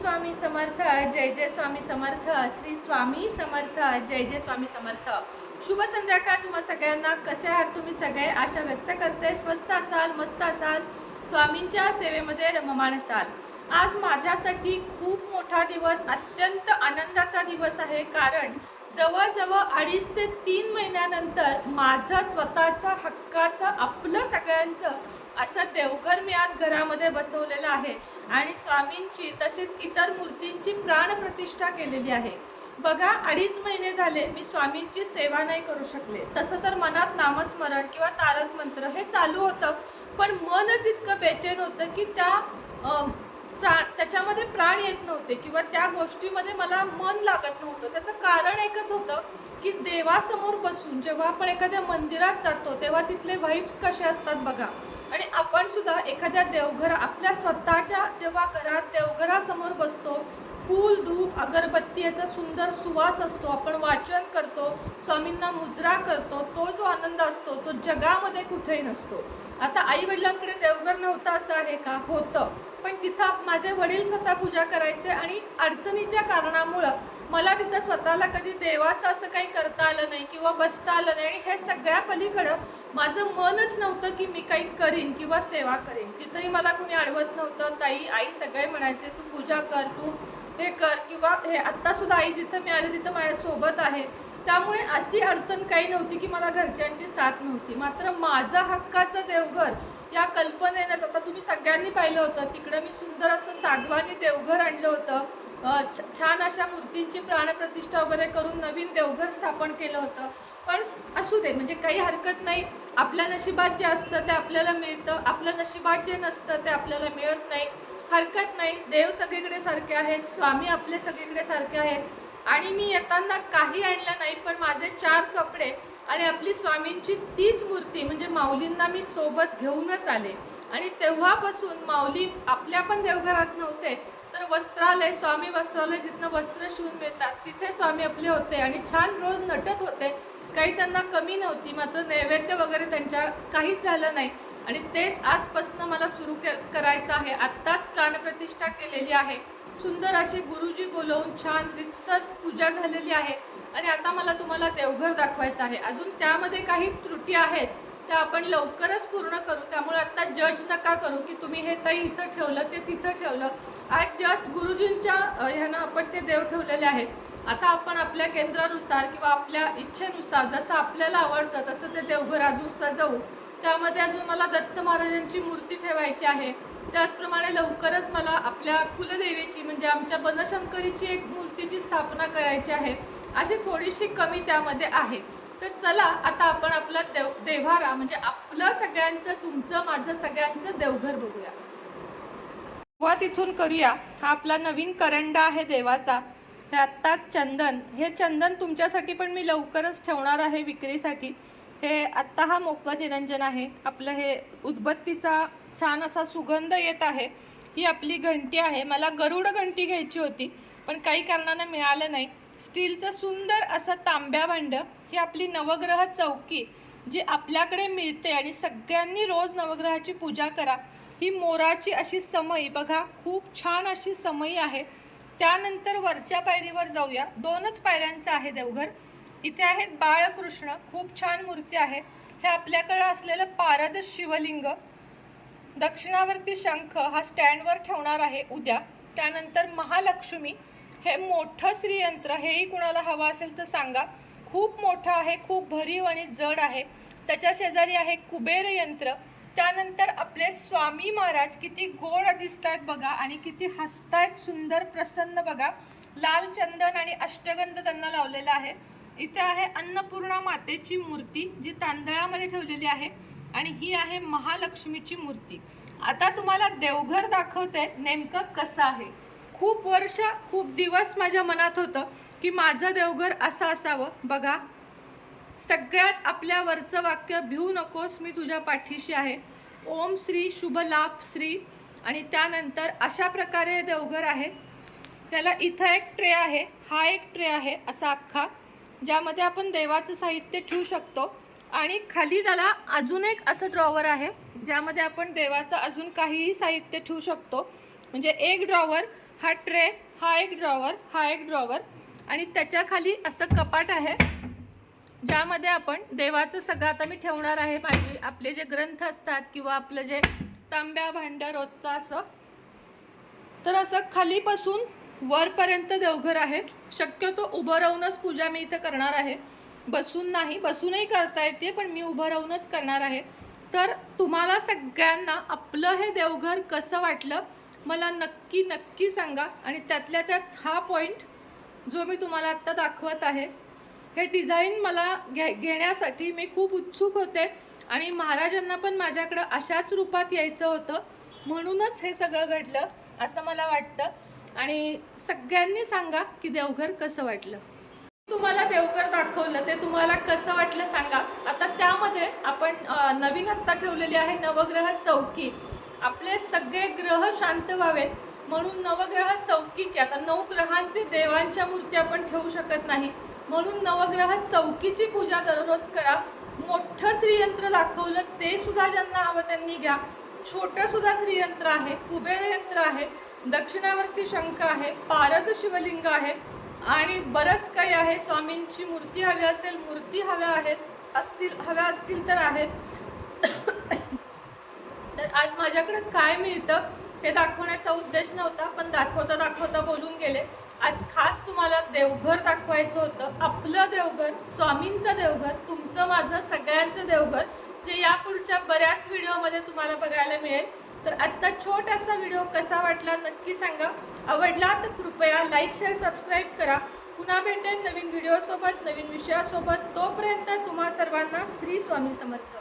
स्वामी समर्थ जय जय स्वामी समर्थ श्री स्वामी समर्थ जय जय स्वामी समर्थ. शुभ संध्याकाळ तुम्हा सगळ्यांना. कसे आहात तुम्ही सगळे? आशा व्यक्त करते. स्वस्त असाल मस्त असाल. स्वामींच्या सेवेमध्ये रममाण असाल. आज माझ्यासाठी खूप मोठा दिवस अत्यंत आनंदाचा दिवस आहे. कारण जवळजवळ अडीच ते तीन महिन्यानंतर माझं स्वतःचं हक्काचं आपलं सगळ्यांचं असं देवघर मी आज घरामध्ये बसवलेलं आहे. आणि स्वामींची तसेच इतर मूर्तींची प्राणप्रतिष्ठा केलेली आहे. बघा अडीच महिने झाले मी स्वामींची सेवा नाही करू शकले. तसं तर मनात नामस्मरण किंवा तारक मंत्र हे चालू होतं. पण मनच इतकं बेचैन होतं की त्या प्राण त्याच्यामध्ये प्राण येत नव्हते किंवा त्या गोष्टीमध्ये मला मन लागत नव्हतं. त्याचं कारण एकच होतं की देवासमोर बसून जेव्हा आपण एखाद्या मंदिरात जातो तेव्हा तिथले व्हाईब्स कसे असतात बघा. आणि आपण सुद्धा एखाद्या देवघर आपल्या स्वतःच्या जेव्हा घरात देवघरासमोर बसतो फूल धूप अगरबत्ती याचा सुंदर सुवास असतो आपण वाचन करतो स्वामींना मुजरा करतो तो जो आनंद असतो तो जगामध्ये कुठेही नसतो. आता आई वडिलांकडे देवघर नव्हतं असं आहे का? होतं. पण तिथं माझे वडील स्वतः पूजा करायचे आणि अडचणीच्या कारणामुळं मला तिथं स्वतःला कधी देवाचं असं काही करता आलं नाही किंवा बसता आलं नाही. आणि हे सगळ्या पलीकडं माझं मनच नव्हतं की मी काही करीन किंवा सेवा करीन. तिथंही मला कुणी अडवत नव्हतं. ताई आई सगळे म्हणायचे तू पूजा कर तू हे कर. किंवा हे आत्तासुद्धा आई जिथं मी आले तिथं माझ्यासोबत आहे. त्यामुळे अशी अडचण काही नव्हती की मला घरच्यांची साथ नव्हती. मात्र माझं हक्काचं देवघर या कल्पनेनंच आता तुम्ही सगळ्यांनी पाहिलं होतं तिकडं मी सुंदर असं सागवानी देवघर आणलं होतं. छ- छान अशा मूर्तींची प्राणप्रतिष्ठा वगैरे करून नवीन देवघर स्थापन केलं होतं. पण असू दे म्हणजे काही हरकत नाही. आपल्या नशिबात जे असतं ते आपल्याला मिळतं. आपल्या नशिबात जे नसतं ते आपल्याला मिळत नाही. हरकत नाही. देव सगळीकडे सारखे आहेत. स्वामी आपले सगळीकडे सारखे आहेत. आणि मी येताना काही आणलं नाही पण माझे चार कपडे आणि आपली स्वामींची तीच मूर्ती म्हणजे माऊलींना मी सोबत घेऊनच आले. आणि तेव्हापासून माऊली आपल्या पण देवघरात नव्हते तर वस्त्रालय स्वामी वस्त्रालय जिथनं वस्त्र शिवून मिळतात तिथे स्वामी आपले होते. आणि छान रोज नटत होते. काही त्यांना कमी नव्हती मात्र नैवेद्य वगैरे त्यांच्या काहीच झालं नाही. आणि तेच आजपासून मला सुरू करायचं आहे. आत्ताच प्राणप्रतिष्ठा केलेली आहे. सुंदर अशी गुरुजी बोलवून छान रितसर पूजा झालेली आहे. आणि आता मला तुम्हाला देवघर दाखवायचं आहे. अजून त्यामध्ये काही त्रुटी आहेत त्या आपण लवकरच पूर्ण करू. त्यामुळे आत्ता जज नका करू की तुम्ही हे ताई इथं ठेवलं ते तिथं ठेवलं. आज जस्ट गुरुजींच्या ह्यानं आपण ते देव ठेवलेले आहेत. आता आपण आपल्या केंद्रानुसार किंवा आपल्या इच्छेनुसार जसं आपल्याला आवडतं तसं ते देवघर अजून सजवू. त्यामध्ये अजून मला दत्त महाराजांची मूर्ती ठेवायची आहे. त्याचप्रमाणे लवकरच मला आपल्या कुलदेवीची म्हणजे आमच्या बनशंकरीची एक मूर्तीची स्थापना करायची आहे. अशी थोडीशी कमी त्यामध्ये आहे. तर चला आता आपण आपला देव देव्हारा म्हणजे आपलं सगळ्यांचं तुमचं माझं सगळ्यांचं देवघर बघूया. व तिथून करूया. हा आपला नवीन करंडा आहे देवाचा. हे आत्ता चंदन. हे चंदन तुमच्यासाठी पण मी लवकरच ठेवणार आहे विक्रीसाठी. हे आत्ता हा मोकळा निरंजन आहे. आपलं हे उदबत्तीचा छान असा सुगंध येत आहे. ही आपली घंटी आहे. मला गरुड घंटी घ्यायची होती पण काही कारणानं मिळालं नाही. स्टीलचं सुंदर असं तांब्या भांड ही आपली नवग्रह चौकी जी आपल्याकडे मिळते आणि सगळ्यांनी रोज नवग्रहाची पूजा करा ही मोराची अशी समई. बघा खूप छान अशी समई आहे. त्यानंतर वरच्या पायरीवर जाऊया. दोनच पायऱ्यांचं आहे देवघर. इथे आहेत बाळकृष्ण. खूप छान मूर्ती आहे. हे आपल्याकडं असलेलं पारद शिवलिंग. दक्षिणावरती शंख हा स्टँडवर ठेवणार आहे उद्या. त्यानंतर महालक्ष्मी हे मोठं श्रीयंत्र हेही कुणाला हवं असेल तर सांगा. खूप मोठं आहे खूप भरीव आणि जड आहे. त्याच्या शेजारी आहे कुबेर यंत्र. त्यानंतर आपले स्वामी महाराज किती गोड दिसत आहेत बघा आणि किती हसतायत सुंदर प्रसन्न बघा. लाल चंदन आणि अष्टगंध त्यांना लावलेला आहे. इथे आहे अन्नपूर्णा मातेची मूर्ती जी तांदळामध्ये ठेवलेली आहे. आणि ही आहे महालक्ष्मीची मूर्ती. आता तुम्हाला देवघर दाखवते नेमकं कसं आहे. खूप वर्ष खूप दिवस माझ्या मनात होतं की माझं देवघर असं असावं. बघा सगळ्यात आपल्या वरचं वाक्य भिवू नकोस मी तुझ्या पाठीशी आहे. ओम श्री शुभ लाभ श्री. आणि त्यानंतर अशा प्रकारे हे देवघर आहे. त्याला इथं एक ट्रे आहे. हा एक ट्रे आहे असा अख्खा. ज्यामध्ये आपण देवाचं साहित्य ठेवू शकतो. आणि खाली त्याला अजून एक असं ड्रॉवर आहे ज्यामध्ये आपण देवाचं अजून काहीही साहित्य ठेवू शकतो. म्हणजे एक ड्रॉवर हा ट्रे हा एक ड्रॉवर हा एक ड्रॉवर आणि त्याच्याखाली असं कपाट आहे ज्यामध्ये आपण देवाचं सगळं आता मी ठेवणार आहे. माझे आपले जे ग्रंथ असतात किंवा आपलं जे तांब्या भांड्या रोजचं असं. तर असं खालीपासून वरपर्यंत देवघर आहे शक्यतो उभं राहूनच पूजा मी इथं करणार आहे. बसून नाही बसूनही करता येते पण मी उभं राहूनच करणार आहे. तर तुम्हाला सगळ्यांना आपलं हे देवघर कसं वाटलं मला नक्की नक्की सांगा. आणि त्यातल्या त्यात हा पॉईंट जो मी तुम्हाला आत्ता दाखवत आहे हे डिझाईन मला घे घेण्यासाठी मी खूप उत्सुक होते. आणि महाराजांना पण माझ्याकडं अशाच रूपात यायचं होतं. म्हणूनच हे सगळं घडलं असं मला वाटतं. आणि सगळ्यांनी सांगा की देवघर कसं वाटलं. तुम्हाला देवघर दाखवलं ते तुम्हाला कसं वाटलं सांगा. आता त्यामध्ये आपण नवीन आत्ता ठेवलेली आहे नवग्रह चौकी. आपले सगळे ग्रह शांत व्हावे म्हणून नवग्रह चौकीची आता नऊ ग्रहांचे देवांच्या मूर्ती आपण ठेवू शकत नाही. म्हणून नवग्रह चौकीची पूजा दररोज करा. मोठं श्रीयंत्र दाखवलं ते सुद्धा ज्यांना हवं त्यांनी घ्या. छोटं सुद्धा श्रीयंत्र आहे कुबेर यंत्र आहे. दक्षिणावर्ती शंख आहे पारद शिवलिंग आहे आणि बरंच काही आहे. स्वामींची मूर्ती हवी असेल मूर्ती हव्या आहेत असतील हव्या असतील तर आहेत. तर आज माझ्याकडे काय मिळतं हे दाखवण्याचा उद्देश नव्हता पण दाखवता दाखवता बोलून गेले. आज खास तुम्हाला देवघर दाखवायचं होतं. आपलं देवघर स्वामींचं देवघर तुमचं माझं सगळ्यांचं देवघर जे यापुढच्या बऱ्याच व्हिडिओमध्ये तुम्हाला बघायला मिळेल. तर आजचा छोटासा व्हिडिओ कसा वाटला नक्की सांगा. आवडला तर कृपया लाईक शेअर सबस्क्राईब करा. पुन्हा भेटेन नवीन व्हिडिओसोबत नवीन विषयासोबत. तोपर्यंत तुम्हा सर्वांना श्री स्वामी समर्थ.